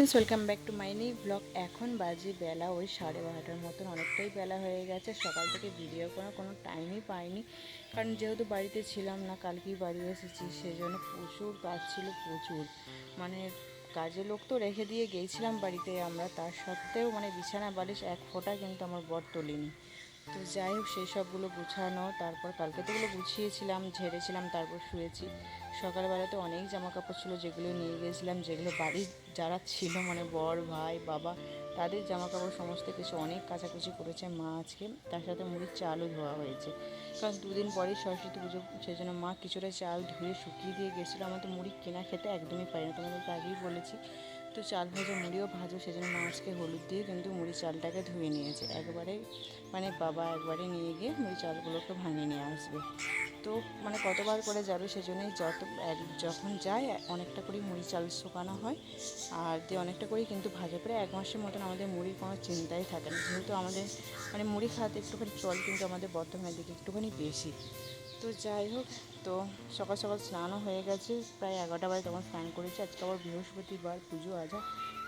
Welcome back to my new blog এখন বাজে বেলা ওই সাড়ে বারোটার মতন, অনেকটাই বেলা হয়ে গেছে। সকাল থেকে ভিডিও করার কোনো টাইমই পাইনি। কারণ যেহেতু বাড়িতে ছিলাম না, কালকেই বাড়ি এসেছি সেই জন্য প্রচুর কাজ ছিল, প্রচুর। মানে কাজে লোক তো রেখে দিয়ে গিয়েছিলাম বাড়িতে, আমরা তার সত্ত্বেও মানে বিছানা বালিশ এক ফোঁটা কিন্তু আমার বর তোলেনি। তো যাই হোক, সেই সবগুলো গুছানো, তারপর কালকে তো ওগুলো গুছিয়েছিলাম, ঝেড়েছিলাম, তারপর শুয়েছি। সকালবেলাতে অনেক জামা কাপড় ছিল যেগুলো নিয়ে গেছিলাম যেগুলো বাড়ির যারা ছিল মানে বর, ভাই, বাবা, তাদের জামা কাপড় সমস্ত কিছু অনেক কাচাকুচি করেছে মা আজকে। তার সাথে মুড়ির চালও ধোয়া হয়েছে। কারণ দুদিন পরেই সরস্বতী পুজো, সেই জন্য মা কিছুটা চাল ধুয়ে শুকিয়ে দিয়ে গেছিল। আমার তো মুড়ি কেনা খেতে একদমই পারি না, তোমাদেরকে আগেই বলেছি। তো চাল ভাজা মুড়িও ভাজো, সেজন্য মা আজকে হলুদ দিয়ে কিন্তু মুড়ি চালটাকে ধুয়ে নিয়েছে। একবারে মানে বাবা একবারে নিয়ে গিয়ে মুড়ি চালগুলোকে ভাঙিয়ে নিয়ে আসবে। তো মানে কতবার করে যাবে সেজন্যই যত এক- যখন যায়, অনেকটা করেই মুড়ি চাল শুকানো হয়। আর দিয়ে অনেকটা করেই কিন্তু ভাজা। প্রায় এক মাসের মতন আমাদের মুড়ির কোনো চিন্তাই থাকে না। যেহেতু আমাদের মানে মুড়ি খাওয়াতে একটুখানি চল কিন্তু আমাদের বর্তমানের দিকে একটুখানি বেশি। তো যাই হোক, তো সকাল সকাল স্নানও হয়ে গেছে, প্রায় এগারোটা বাজে তখন স্নান করেছি। আজকে আবার বৃহস্পতিবার, পুজো আজা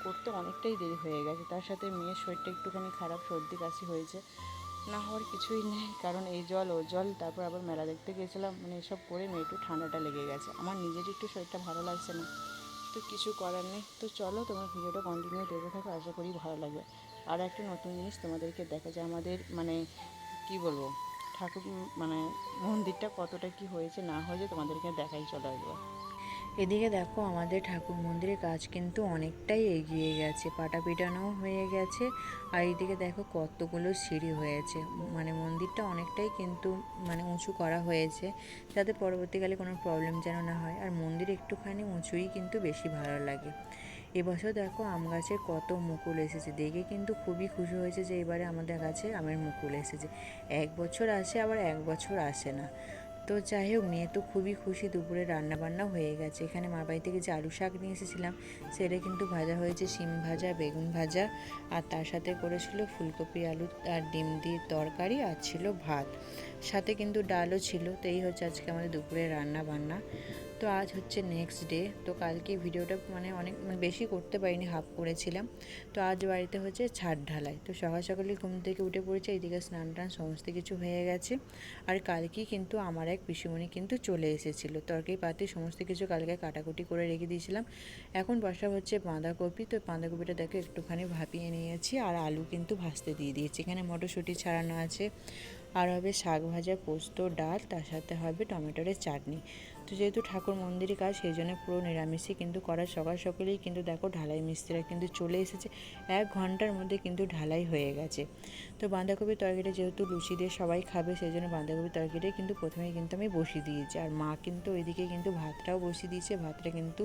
করতে অনেকটাই দেরি হয়ে গেছে। তার সাথে মেয়ের শরীরটা একটুখানি খারাপ, সর্দি কাশি হয়েছে। না হওয়ার কিছুই নেই, কারণ এই জল, ও জল, তারপর আবার মেলা দেখতে গেছিলাম মানে এসব করে মেয়ে একটু ঠান্ডাটা লেগে গেছে। আমার নিজের একটু শরীরটা ভালো লাগছে না, তো কিছু করার নেই। তো চলো, তোমার ভিডিওটা কন্টিনিউ দেখতে থাকো, আশা করি ভালো লাগবে। আর একটা নতুন জিনিস তোমাদেরকে দেখা যায়। আমাদের মানে কি বলব? ঠাকুর মানে মন্দিরটা কতটা কি হয়েছে না হয়েছে তোমাদেরকে দেখাই চলে আসব এদিকে দেখো আমাদের ঠাকুর মন্দিরের কাজ কিন্তু অনেকটাই এগিয়ে গেছে, পাটা পিটানো হয়ে গেছে, আর এইদিকে দেখো কতগুলো সিঁড়ি হয়েছে। মানে মন্দিরটা অনেকটাই কিন্তু মানে উঁচু করা হয়েছে, যাতে পরবর্তীকালে কোনো প্রবলেম যেন না হয়, আর মন্দির একটুখানি উঁচুই কিন্তু বেশি ভালো লাগে। এবছর দেখো আম গাছে কত মুকুল এসেছে। দেখে কিন্তু খুবই খুশি হয়েছে যে এবারে আমাদের গাছে আমের মুকুল এসেছে। এক বছর আসে, আবার এক বছর আসে না। তো যাই হোক, মেয়ে তো খুবই খুশি, দুপুরে রান্না বান্না হয়ে গেছে। এখানে মা বাড়ি থেকে যে আলু শাক নিয়ে এসেছিলাম, সেটা কিন্তু ভাজা হয়েছে, শিম ভাজা, বেগুন ভাজা, আর তার সাথে করেছিল ফুলকপি আলু আর ডিম দিয়ে তরকারি, আর ছিল ভাত। সাথে কিন্তু ডালও ছিল। তো এই হচ্ছে আজকে আমাদের দুপুরে রান্না বান্না তো আজ হচ্ছে নেক্সট ডে তো কালকে ভিডিওটা মানে অনেক মানে বেশি করতে পারিনি হাফ করেছিলাম। তো আজ বাড়িতে হচ্ছে ছাদ ঢালাই, তো সকাল সকালে ঘুম থেকে উঠে পড়েছে এইদিকে স্নান টান সমস্ত কিছু হয়ে গেছে। আর কালকেই কিন্তু আমার এক পিসিমণি কিন্তু চলে এসেছিল, তরকারি পাতি সমস্ত কিছু কালকে কাটাকুটি করে রেখে দিয়েছিলাম। এখন বসা হচ্ছে বাঁধাকপি, তো বাঁধাকপিটা দেখো একটুখানি ভাপিয়ে নিয়েছি, আর আলু কিন্তু ভাজতে দিয়ে দিয়েছি, এখানে মটরশুঁটি ছাড়ানো আছে। আর হবে শাক ভাজা, পোস্ত, ডাল, তার সাথে হবে টমেটোরের চাটনি। তো যেহেতু ঠাকুর মন্দিরে কাজ, সেই জন্য পুরো নিরামিষই কিন্তু করার সকাল সকালেই কিন্তু দেখো ঢালাই মিস্ত্রিরা কিন্তু চলে এসেছে। এক ঘণ্টার মধ্যে কিন্তু ঢালাই হয়ে গেছে। তো বাঁধাকপির তরকারিটা যেহেতু লুচি দিয়ে সবাই খাবে, সেই জন্য বাঁধাকপির তরকারিটাই কিন্তু প্রথমেই কিন্তু আমি বসিয়ে দিয়েছি। আর মা কিন্তু ওইদিকে কিন্তু ভাতটাও বসিয়ে দিয়েছে, ভাতটা কিন্তু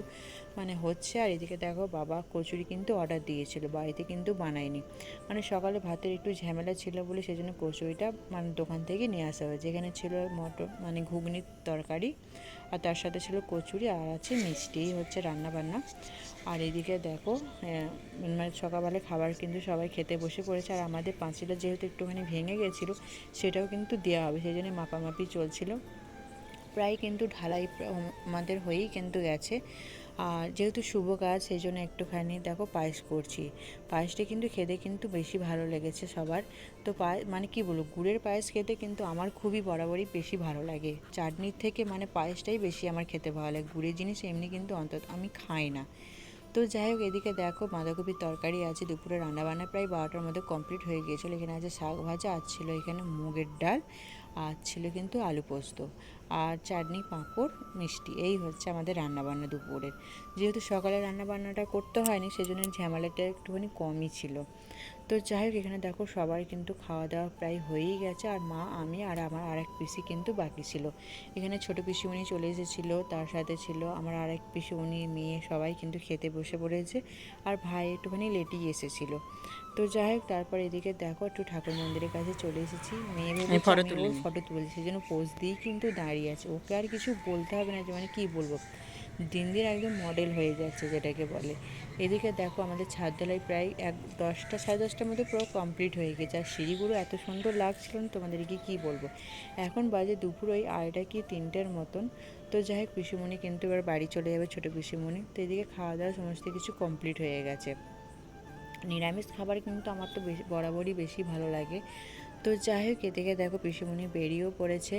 মানে হচ্ছে। আর এদিকে দেখো বাবা কচুরি কিন্তু অর্ডার দিয়েছিল, বাড়িতে কিন্তু বানায়নি। মানে সকালে ভাতের একটু ঝামেলা ছিল বলে সেই জন্য কচুরিটা মানে দোকান থেকে নিয়ে আসা হয়েছে। এখানে ছিল মটর মানে ঘুগনির তরকারি আর তার সাথে ছিল কচুরি আর আছে মিষ্টি, হচ্ছে রান্না বান্না আর এদিকে দেখো মানে সকালবেলা খাবার কিন্তু সবাই খেতে বসে পড়েছে। আর আমাদের পাঁচিলটা যেহেতু একটুখানি ভেঙে গেছিল, সেটাও কিন্তু দেওয়া হবে, সেই জন্য মাপামাপি চলছিল। প্রায় কিন্তু ঢালাই আমাদের হয়েই কিন্তু গেছে। আর যেহেতু শুভ কাজ, সেই জন্য একটুখানি দেখো পায়েস করছি। পায়েসটা কিন্তু খেতে কিন্তু বেশি ভালো লেগেছে সবার। তো পায়ে মানে কি বলব, গুড়ের পায়েস খেতে কিন্তু আমার খুবই বরাবরই বেশি ভালো লাগে। চাটনির থেকে মানে পায়েসটাই বেশি আমার খেতে ভালো লাগে। গুড়ের জিনিস এমনি কিন্তু অন্তত আমি খাই না। তো যাই হোক, এদিকে দেখো বাঁধাকপির তরকারি আছে। দুপুরে রান্নাবান্না প্রায় বারোটার মধ্যে কমপ্লিট হয়ে গিয়েছিল। এখানে আছে শাক ভাজা, আর ছিল এখানে মুগের ডাল, আর ছিল কিন্তু আলু পোস্ত। আর চাটনি পাঁপড় মিষ্টি এই হচ্ছে আমাদের রান্নাবান্না দুপুরের। যেহেতু সকালে রান্নাবান্নাটা করতে হয়নি সেজন্য ঝামেলাটা একটুখানি কমই ছিল। তো যাই হোক এখানে দেখো সবার কিন্তু খাওয়া দাওয়া প্রায় হয়েই গেছে আর মা আমি আর আমার আরেক পিসি কিন্তু বাকি ছিল। এখানে ছোট পিসিমণি চলে এসেছিল তার সাথে ছিল আমার আরেক পিসিমণি মেয়ে সবাই কিন্তু খেতে বসে পড়েছে আর ভাই একটুখানি লেটেই এসেছিল। তো যাই হোক তারপর এদিকে দেখো একটু ঠাকুর মন্দিরের কাছে চলে এসেছি। মেয়ে ফটো তুলেছি সেই জন্য পোজ দিয়েই কিন্তু দাঁড়িয়ে আছে। ওকে আর কিছু বলতে হবে না যে মানে কী বলব? দিন দিন একদম মডেল হয়ে যাচ্ছে যেটাকে বলে। এদিকে দেখো আমাদের ছাদ প্রায় এক দশটা, সাড়ে দশটার মধ্যে পুরো কমপ্লিট হয়ে গেছে। আর সিঁড়িগুলো এত সুন্দর লাগছিল না তোমাদেরকে কী বলব? এখন বাজে দুপুর, ওই আড়াইটা কি তিনটের মতন। তো যাই হোক, পিসিমণি কিন্তু এবার বাড়ি চলে যাবে ছোটো পিসিমণি। তো এদিকে খাওয়া দাওয়া সমস্ত কিছু কমপ্লিট হয়ে গেছে। নিরামিষ খাবার কিন্তু আমার তো বেশি, বরাবরই বেশি ভালো লাগে। তো যাই হোক, এদিকে দেখো পিসিমণি বেরিয়েও পড়েছে।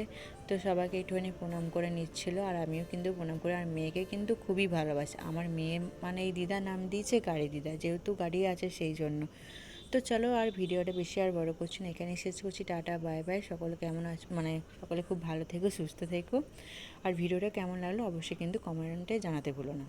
তো সবাইকে একটুখানি প্রণাম করে নিচ্ছিল আর আমিও কিন্তু প্রণাম করে। আর মেয়েকে কিন্তু খুবই ভালোবাসে। আমার মেয়ে মানে এই দিদা নাম দিয়েছে গাড়ি দিদা, যেহেতু গাড়ি আছে সেই জন্য। তো চলো আর ভিডিওটা বেশি আর বড় করছি না। এখানে শেষ করছি। Tata, bye bye. সকলে কেমন আছে মানে সকলে খুব ভালো থেকো, সুস্থ থেকো। আর ভিডিওটা কেমন লাগল অবশ্যই কিন্তু কমেন্টে জানাতে ভুলো না।